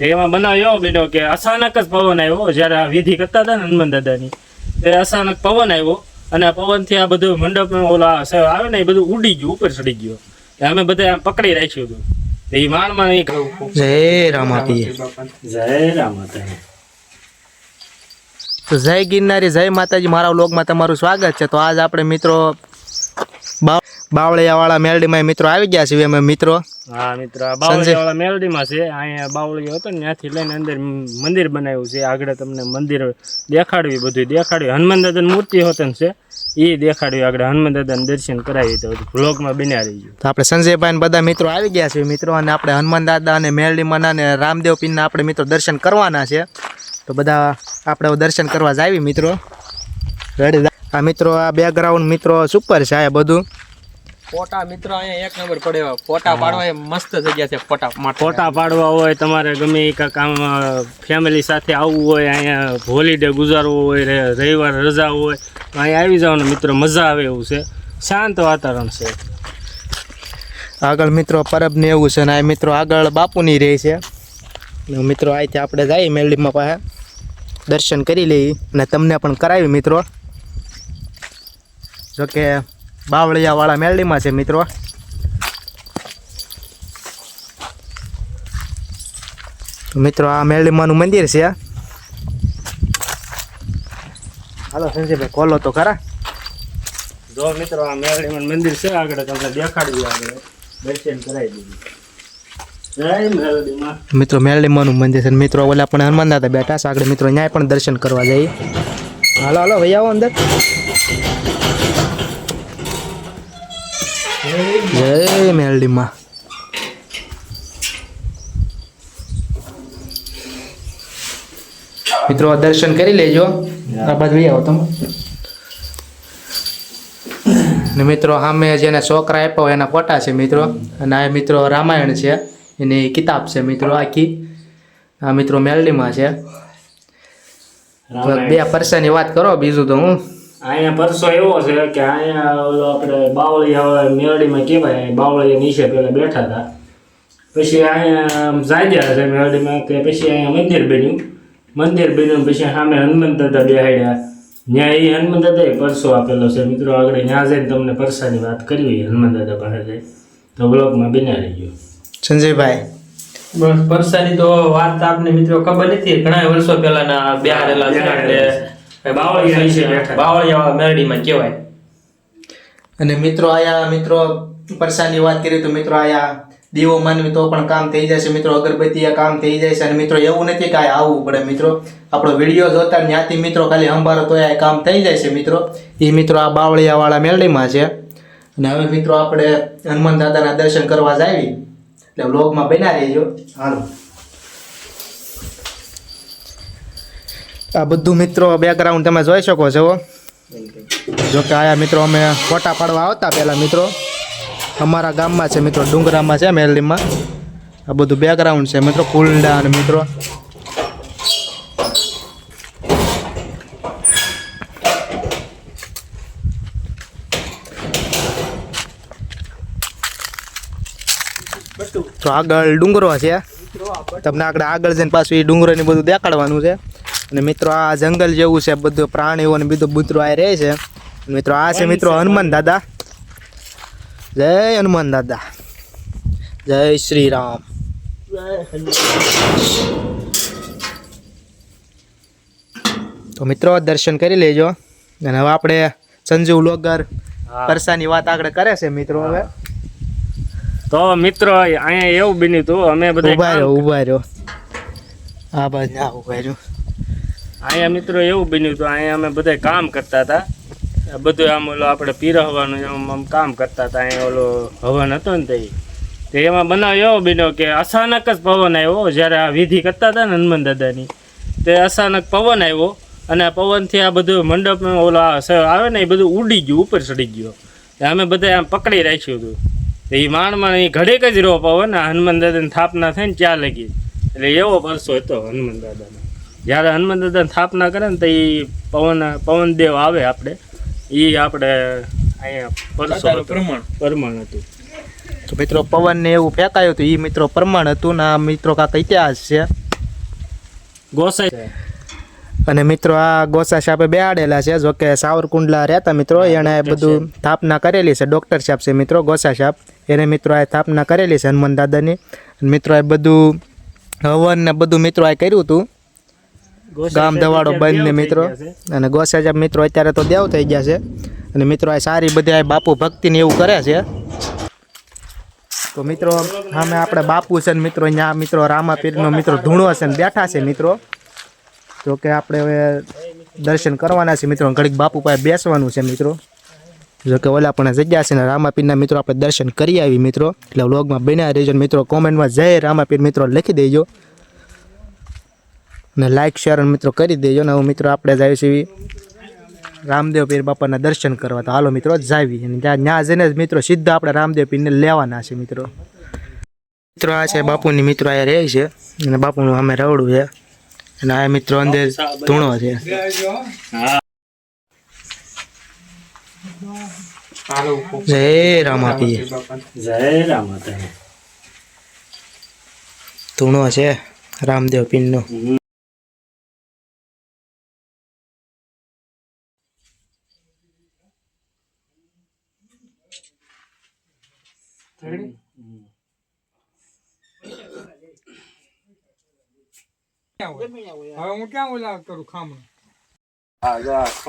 એમાં બનાવ એવો બન્યો કે અચાનક જ પવન આવ્યો જ્યારે આ વિધિ કરતા હતા ને હનુમાન દાદાની તે અચાનક પવન આવ્યો અને આ પવનથી આ બધું મંડપમાં ઓલા આવે ને એ બધું ઉડી ગયું ઉપર ચડી ગયો. અમે બધા પકડી રાખ્યું હતું. એ માણમાં નહીં જય તો જય ગિરનારી જય માતાજી મારા વ્લોગમાં તમારું સ્વાગત છે. તો આજ આપણે મિત્રો બાવળિયાવાળા મેલડીમાં મિત્રો આવી ગયા છીએ અમે મિત્રો. હા મિત્ર. બાવળિયાવાળા મેલડીમાં છે. અહીંયા બાવળિયો હતો ને ત્યાંથી લઈને અંદર મંદિર બનાવ્યું છે. આગળ તમને મંદિર દેખાડવી બધું દેખાડ્યું હનુમાન દાદાની મૂર્તિ હોતન છે. એ દેખાડ્યું આગળ. હનુમાન દાદાને દર્શન કરાવી તો બ્લોગમાં બન્યા રહી ગયું તો આપણે સંજયભાઈ ને બધા મિત્રો આવી ગયા છે મિત્રો અને આપણે હનુમાન દાદા અને મેલડીમાંના અને રામદેવ ના આપણે મિત્રો દર્શન કરવાના છે. તો બધા આપણે દર્શન કરવા જ આવી મિત્રો. રેડી આ મિત્રો આ બેકગ્રાઉન્ડ મિત્રો સુપર છે આ બધું. ફોટા મિત્રો અહીંયા એક નંબર પડે. ફોટા પાડવા એ મસ્ત જગ્યા છે ફોટા માટે ફોટા પાડવા હોય તમારે ગમે એ કામ ફેમિલી સાથે આવવું હોય અહીંયા હોલિડે ગુજારવું હોય રે- રવિવાર રજા હોય તો અહીંયા આવી જવાનું. મિત્રો મજા આવે એવું છે. શાંત વાતાવરણ છે. આગળ મિત્રો પરબ ને એવું છે ને આ મિત્રો આગળ બાપુની રહે છે. મિત્રો અહીંથી આપણે જઈએ મેલડીમાં પાસે દર્શન કરી લઈએ. અને તમને પણ કરાવી મિત્રો. જોકે બાવળિયાવાળા મેલડીમાં છે મિત્રો. મિત્રો આ મેલડીમાંનું મંદિર છે. હાલો સંજયભાઈ ખોલો તો ખરા. જો મિત્રો આ મેરડીમાં મંદિર છે આગળ તમને દેખાડ્યું આગળ. દર્શન કરાવી દીધું. મિત્રો મેલડીમાંનું મંદિર છે. મિત્રો ઓલા પણ હનુમાન દાદા બેઠા છે. આગળ મિત્રો ન્યાય પણ દર્શન કરવા જઈએ હાલો હાલો ભાઈ આવો અંદર. જય મેલડીમાં. મિત્રો દર્શન કરી લેજો. આ બાજુ આવો તમે. ને મિત્રો, સામે જેને છોકરા આપ્યા હોય, એના ફોટા છે મિત્રો. અને આ મિત્રો રામાયણ છે. એની કિતાબ છે મિત્રો આખી. આ મિત્રો મેલડીમાં છે. બે પરસાની વાત કરો, બીજું તો હું. અહીંયા પરસો એવો છે કે અહીંયા ઓલો આપણે બાવળિયા મેરડીમાં કહેવાય બાવળિયા નીચે પેલા બેઠા હતા. પછી અહીંયા જાગ્યા છે મેરડીમાં કે પછી અહીંયા મંદિર બન્યું. મંદિર બન્યું પછી સામે હનુમાન દાદા બેહાડ્યા. ત્યાં એ હનુમાન દાદાએ પરસો આપેલો છે. મિત્રો આગળ ત્યાં જઈને તમને પરસાની વાત કરવી હનુમાન દાદા પાસે જઈ તો બ્લોગમાં બિના રહી ગયો સંજયભાઈ. બસ પરસાની તો વાત આપને મિત્રો ખબર નથી ઘણા વર્ષો પહેલાના બિહારેલા છે. એટલે બાવળિયા બાવળિયા મેરડીમાં કહેવાય. અને મિત્રો આયા મિત્રો પરસાની વાત કરીએ તો મિત્રો આયા દીવો માનવી તો પણ કામ થઈ જાય છે મિત્રો અગરબત્તી આ કામ થઈ જાય છે અને મિત્રો એવું નથી કે આવવું પડે. મિત્રો આપણો વીડિયો જોતા ત્યાંથી મિત્રો ખાલી સંભાળો તો આ કામ થઈ જાય છે મિત્રો. એ મિત્રો આ બાવળિયાવાળા મેલડીમાં છે. અને હવે મિત્રો આપણે હનુમાન દાદાના દર્શન કરવા જાવી એટલે વ્લોગમાં બના રહેજો. હાલો. આ બધું મિત્રો બેકગ્રાઉન્ડ તમે જોઈ શકો છો જો કે આયા મિત્રો અમે ફોટા પાડવા આવતા પહેલા મિત્રો. અમારા ગામમાં છે મિત્રો, ડુંગરામાં છે મેરડીમાં આ બધું બેકગ્રાઉન્ડ છે મિત્રો, કુલડા અને મિત્રો. તો આગળ ડુંગરો છે. તમને આગળ આગળ જઈને પાછું એ ડુંગરોને બધું દેખાડવાનું છે. અને મિત્રો આ જંગલ જેવું છે બધું પ્રાણીઓ ને બધું બુતરો આ રહે છે. મિત્રો આ છે મિત્રો હનુમાન દાદા. જય હનુમાન દાદા. જય શ્રી રામ તો મિત્રો દર્શન કરી લેજો. અને હવે આપણે સંજીવ લોગર પરસાની વાત આગળ કરે છે મિત્રો હવે. તો મિત્રો અહીંયા એવું બન્યું હતું અમે ઊભા રહ્યો ઊભા રહ્યો. આ બાજુ ના ઊભા રહ્યો. અહીંયા મિત્રો એવું બન્યું હતું અહીંયા અમે બધા કામ કરતા હતા. બધું આમ ઓલો આપણે પીરહવાનું આમ આમ કામ કરતા હતા. અહીંયા ઓલો હવન હતો ને તે તો એમાં બનાવ એવો બન્યો કે અચાનક જ પવન આવ્યો જ્યારે આ વિધિ કરતા હતા ને હનુમાન દાદાની. તે અચાનક પવન આવ્યો અને પવનથી આ બધું મંડપમાં ઓલો આવે ને એ બધું ઉડી ગયું, ઉપર ચડી ગયો. અમે બધા આમ પકડી રાખ્યું હતું. એ માણમાં એ ઘડીક જ રહ્યો પવન હનુમાન દાદાની સ્થાપના થઈને ત્યાં લગી. એટલે એવો પરસો હતો હનુમાન દાદાનો. જ્યારે હનુમાન દાદાની સ્થાપના કરે ને તો એ પવન પવનદેવ આવે આપણે. એ આપણે અહીંયા પરસો પ્રમાણ. પ્રમાણ હતું. તો મિત્રો પવન ને એવું ફેંકાયું હતું એ મિત્રો પ્રમાણ હતું ને આ મિત્રો કાંક ઇતિહાસ છે. ગોસાઈ. છે અને મિત્રો આ ગોસા સાહેબે બેહાડેલા છે જોકે સાવરકુંડલા રહેતા મિત્રો એણે બધું સ્થાપના કરેલી છે ડૉક્ટર સાહેબ છે મિત્રો ગોસા સાહેબ. એને મિત્રો આ સ્થાપના કરેલી છે હનુમાન દાદાની અને મિત્રો એ બધું હવન ને બધું મિત્રો આ કર્યું હતું. ગામ દવાડો બંધ ને મિત્રો. અને ગોસાજા મિત્રો અત્યારે તો દેવ થઈ ગયા છે. અને મિત્રો આ સારી બધી આ બાપુ ભક્તિને એવું કરે છે. તો મિત્રો સામે આપણે બાપુ છે ને મિત્રો અહીંયા મિત્રો રામાપીરનો મિત્રો ધૂણો છે ને બેઠા છે મિત્રો. તો કે આપણે હવે દર્શન કરવાના છે મિત્રો ઘડીક બાપુ પાસે બેસવાનું છે મિત્રો. જો કે ઓલા પણ જગ્યા છે ને રામાપીરના મિત્રો આપણે દર્શન કરી આવી મિત્રો. એટલે વ્લોગમાં બન્યા રહેજો મિત્રો કોમેન્ટમાં જય રામાપીર મિત્રો લખી દેજો. ને લાઇક શેર અને મિત્રો કરી દેજો. ને હવે મિત્રો આપણે જાય છીએ રામદેવ પીર બાપાના દર્શન કરવા. તો હાલો મિત્રો જાવી અને ત્યાં ત્યાં જઈને જ મિત્રો સીધા આપણે રામદેવ પીરને લેવાના છે મિત્રો. મિત્રો આ છે બાપુની મિત્રો આ રહે છે. અને બાપુનું અમે રવડું છે. અને આ મિત્રો અંદર ધૂણો છે. જય રામાપીર. જય રામ ધૂણો છે રામદેવ પીરનો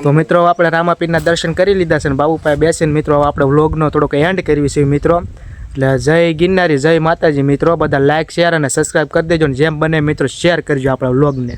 તો મિત્રો આપણે રામાપીરના દર્શન કરી લીધા છે ને બાબુભાઈ બેસીને મિત્રો હવે આપણે વ્લોગનો થોડોક એન્ડ કરવી છે મિત્રો. એટલે જય ગિરનારી જય માતાજી મિત્રો. બધા લાઈક શેર અને સબસ્ક્રાઈબ કરી દેજો ને જેમ બને મિત્રો શેર કરજો આપણા વ્લોગને.